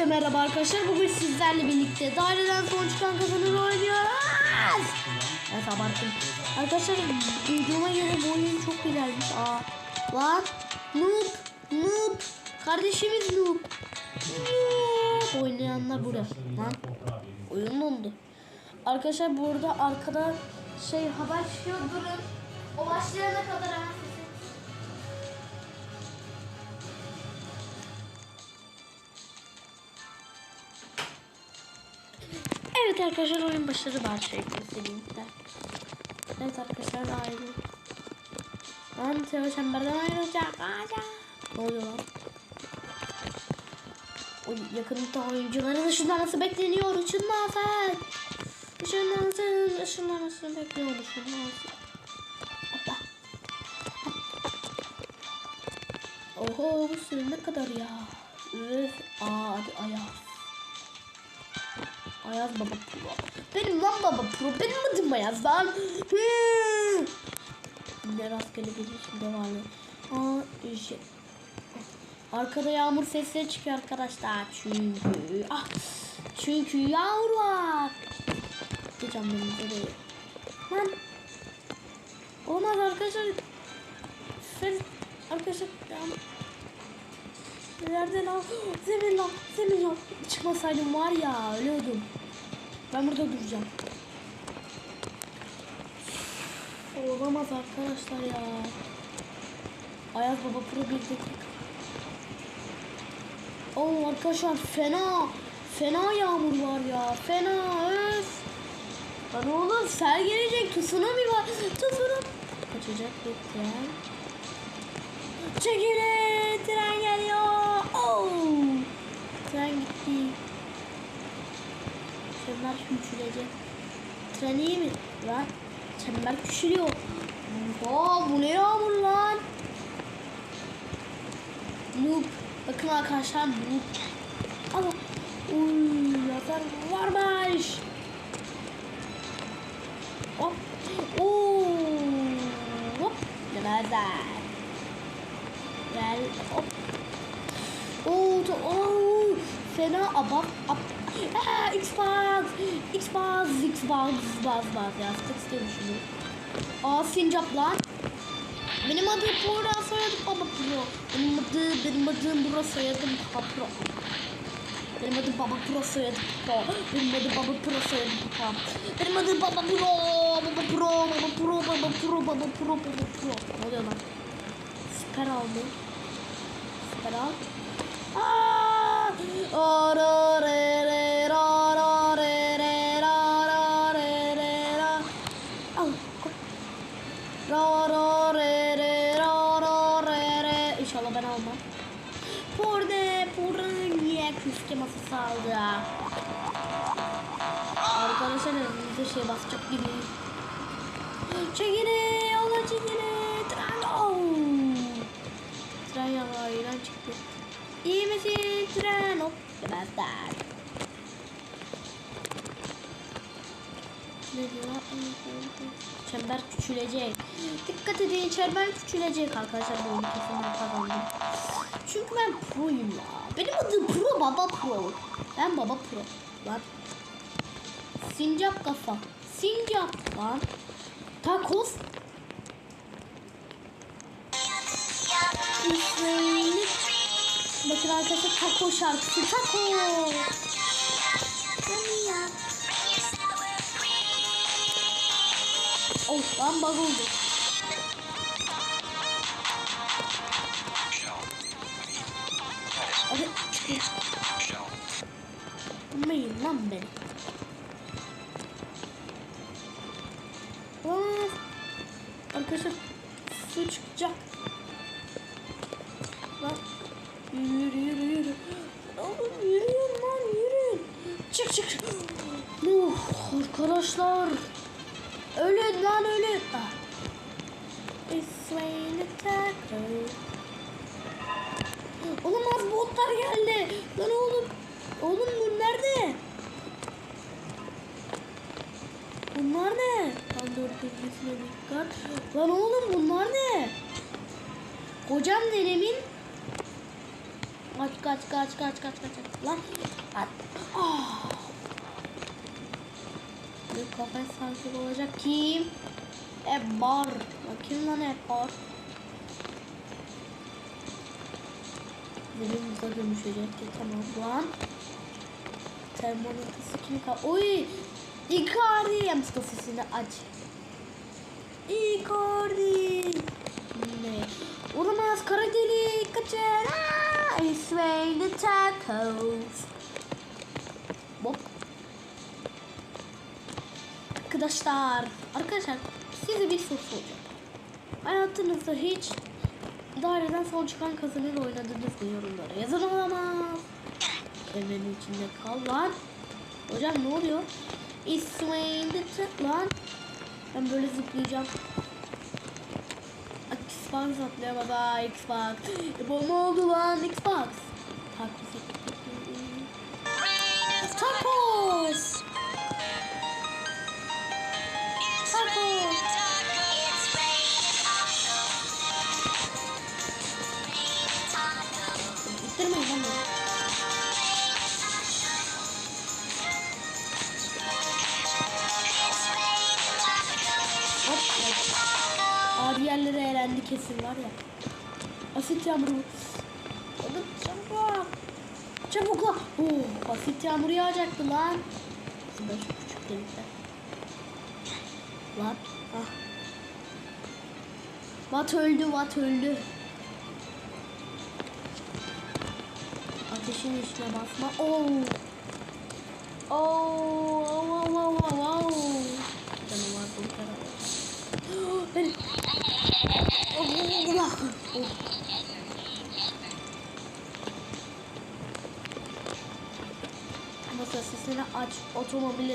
Hepinize merhaba arkadaşlar. Bugün sizlerle birlikte daireden son çıkan kazanır oynuyoruz. Evet abarttım. Arkadaşlar duyduğuma göre bu oyun çok güzelmiş. Aa, lan noob noob kardeşimiz noob. Noob. Oynayanlar burada. Lan oyun dondu. Arkadaşlar burada arkada şey haber çıkıyor durun. O başlayana kadar hemen Evet arkadaşlar oyun başladı başlayalım linkte. Evet arkadaşlar iyi. Lan Teo çemberden ayrılacak. Ne oluyor lan? O yakınlıkta oyuncuların ışınlaması bekleniyor. Işınlansın. Işınlansın. Işınlamasını bekliyor. Işınlansın. Hoppa. Oho bu süre ne kadar ya? Üf. Aa hadi ayaz. Ayaz Baba Pro. Benim lan Baba Pro. Benim adım Ayaz lan. Hmm. Ne rastgele bir işim devam ediyor. Aa işte. Arkada yağmur sesleri çıkıyor arkadaşlar. Çünkü ah çünkü yağmur var. Geçeceğim benim de. Lan. Olmaz arkadaşlar. Sen arkadaşlar yağmur. Nereden al? Zemin lan, zemin lan. Çıkmasaydım var ya, ölüyordum. Ben burada duracağım. Olamaz arkadaşlar ya. Ayaz Baba Pro bir dakika. Oo arkadaşlar fena. Fena yağmur var ya. Fena öf. Lan oğlum sel gelecek. Tsunami var. Tsunami. Kaçacak tren. Çekilin tren geliyor. Oo. Tren gitti. Çember küçülecek. Tren iyi mi? Lan çember küçülüyor. Aa bu ne yağmur lan? Noob. Bakın arkadaşlar noob. Ama uy lazer varmış. Hop. Oo. Hop. Lazer. Gel hop. Oo, to, oo, fena abap ab. Aa, Xbox, Xbox, Xbox, Xbox, Xbox ya. Sık istemişim. Aa, sincap lan. Benim adım Buğra, soyadım Baba Pro. Benim adım, benim adım Buğra, soyadım Baba Pro. Benim adım Baba Pro, soyadım Pro. Benim adım Baba Pro, soyadım Pro. Benim adım Baba Pro, Baba Pro, Baba Pro, Baba Pro, Baba Pro, Baba Pro. Ne oluyor lan? Süper aldı. Süper al. Aa! Ora küske masası aldı? Arkadaşlar önümüzde şey basacak gibi. Çekili, Allah çekili. Tren. Oh. Tren yanlarıyla çıktı. İyi misin tren? Hop demezler. Ne? Çember küçülecek. Dikkat edin çember küçülecek arkadaşlar oyunu kesinlikle kazandım. Çünkü ben proyum ya. Benim adım Pro Baba Pro. Ben Baba Pro. Lan. Sincap kafa. Sincap lan. İsrail'i Bakın arkadaşlar taco şarkısı taco. Oh lan bug. Bilmeyin lan beni. Aa, arkadaşlar su çıkacak. Lan yürü yürü yürü. Oğlum yürüyün lan yürüyün. Çık çık. Uh, arkadaşlar. Ölün lan ölün. Ah. It's raining tacos. Oğlum az botlar geldi. Lan oğlum. Oğlum bu nerede? Bunlar ne? Lan dur bilgisine dikkat. Lan oğlum bunlar ne? Kocam nenemin Kaç kaç kaç kaç kaç kaç. Lan. At. Ah. Bir kafes sahibi olacak kim? Ebbar. Bakayım lan Ebbar. Benim hıza dönüşecek ki tamam lan. Termometresi kim kal? Oy! Icardi! Yamska sesini aç. Icardi! Ne? Olamaz kara delik kaçır. Aa! I sway the tacos. Bop. Arkadaşlar, arkadaşlar size bir soru soracağım. Hayatınızda hiç daireden son çıkan kazanır oynadınız mı yorumlara? Yazın olamaz. Evrenin içinde kal lan. Hocam ne oluyor? It's swaying the t- lan. Ben böyle zıplayacağım. Xbox atlayamadı. Aa, Xbox. E, ne oldu lan Xbox? Tacos. Abi yerlere eğlendi kesin var ya. Asit yağmuru. Hadi çabuk. Çabuk lan. Oh, asit yağmuru yağacaktı lan. Şurada şu küçük delikler. Lan. Ah. Vat öldü, Vat öldü. Ateşin üstüne basma. Oo. Oo, oo,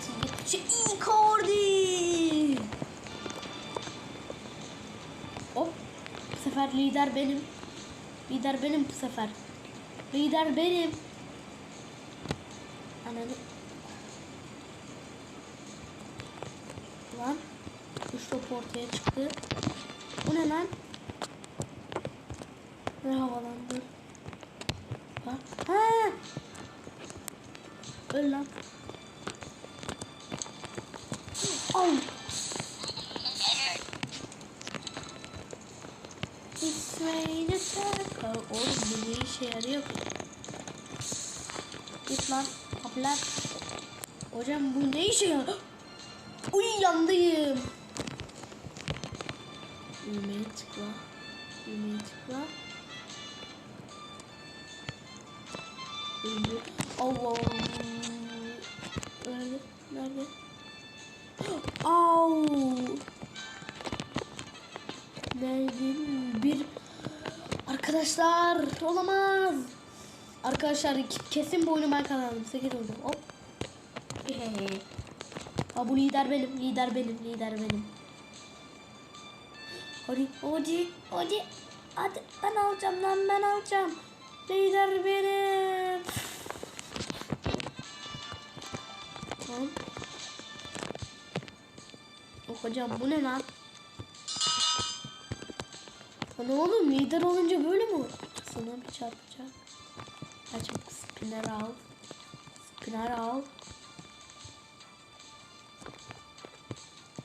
Tıklı. Icardi. Hop. Bu sefer lider benim. Lider benim bu sefer. Lider benim. Ananı. Lan. Üç top ortaya çıktı. Bu ne lan? Ne havalandı? Bak. Ha! Öl lan. Ne işe yarıyor ki? Git lan. Kapılar. Hocam bu ne işe yarıyor? Uy yandayım. Düğmeye tıkla. Düğmeye tıkla. Öldü. Allah. Nerede? Nerede? Au. Nerede? Bir Arkadaşlar olamaz. Arkadaşlar ke- kesin bu oyunu ben kazandım. 8 oldu. Hop. Ha bu lider benim. Lider benim. Lider benim. Hadi. Hadi. Hadi. Hadi. Ben alacağım lan. Ben alacağım. Lider benim. Tamam. Oh, hocam bu ne lan? Lan oğlum lider olunca böyle mi? olur? Sana bir çarpacak. Açıp spinner al. Spinner al.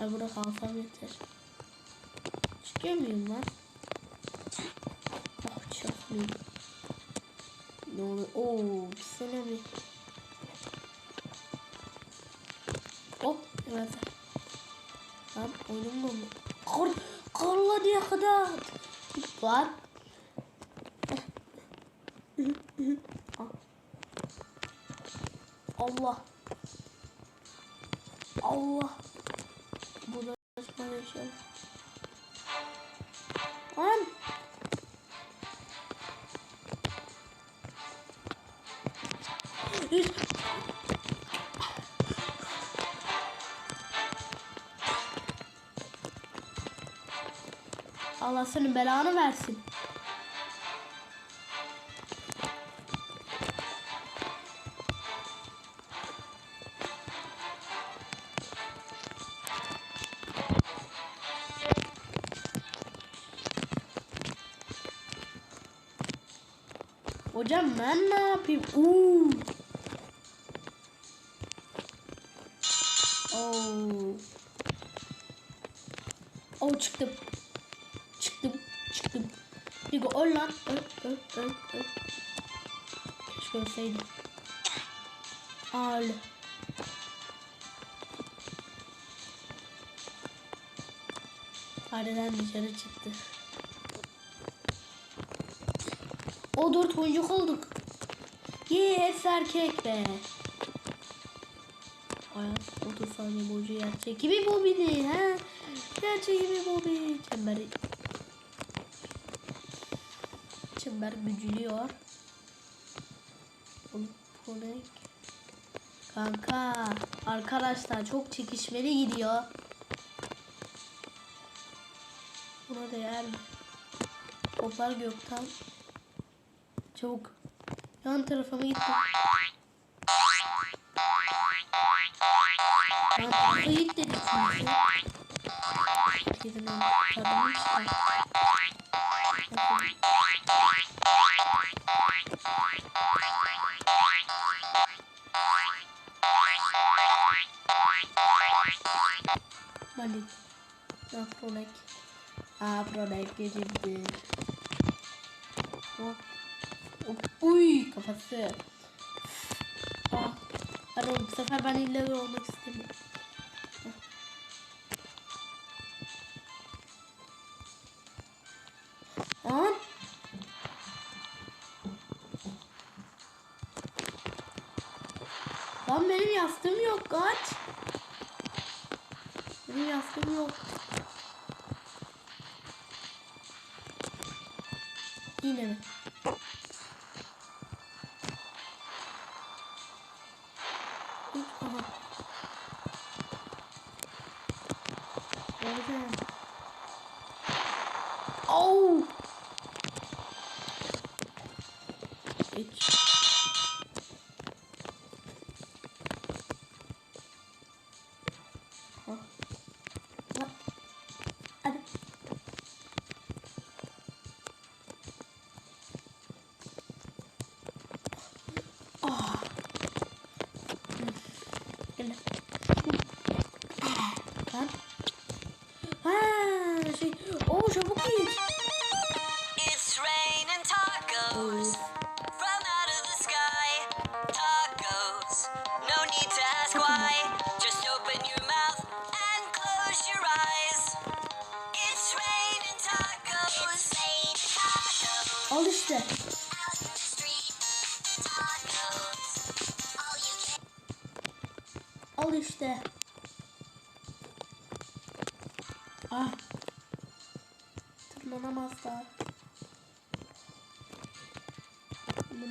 Ay burada kalsam yeter. Çıkıyor muyum lan? Ah çıkmıyorum. Ne oluyor? Oo, bir sene mi? Hop, evet. Lan oyunum mu? Kar, karla diye kadar. Lan. Allah. Allah. Allah senin belanı versin. Hocam ben ne yapayım? Uuu. Oo. Oo çıktım. Digo öl lan. Öl öl öl öl. Keşke ölseydim. Öldü. Fareden dışarı çıktı. O dört oyuncuk olduk. Yee hepsi erkek be. Hayat 30 saniye boyunca gerçek gibi bobini he. Gerçek gibi bobi. Çemberi. Çember gücülüyor. Ne? Kanka arkadaşlar çok çekişmeli gidiyor. Buna değer mi? Toplar gökten. Çabuk. Yan tarafa gitti? Yan tarafa git dedik. Gidin lan. Tadını. Afronek. Afronek gecimdi. Hop. Hop. Uy kafası. Ah. Hadi bu sefer ben illa olmak istemiyorum. Lan. Lan benim yastığım yok kaç. Benim yastığım yok. Bienen.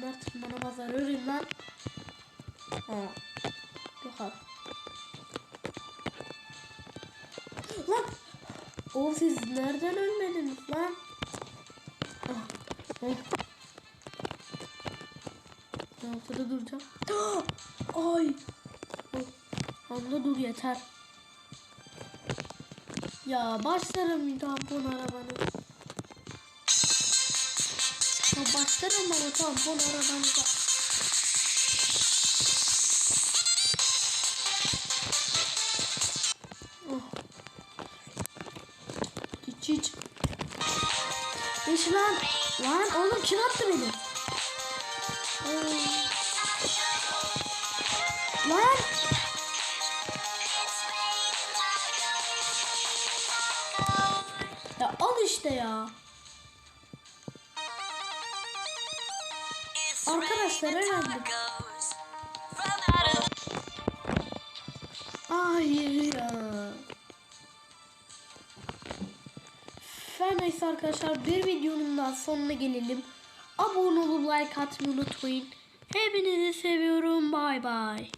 Bunlar tırmanamazlar. Ölün lan. Ha. Yok abi. Lan. Oğlum siz nereden ölmediniz lan? Ah. Ay. Ben ortada duracağım. Ay. Abla dur yeter. Ya başlarım tampon arabanı. Ya başlarım ama tampon arabanıza. Oh. Hiç hiç. Geç lan. Lan oğlum kim attı beni? Ay. Lan. Ya al işte ya. Arkadaşlar herhalde. Hayır ya. Her neyse arkadaşlar bir videonun daha sonuna gelelim. Abone olup like atmayı unutmayın. Hepinizi seviyorum. Bay bay.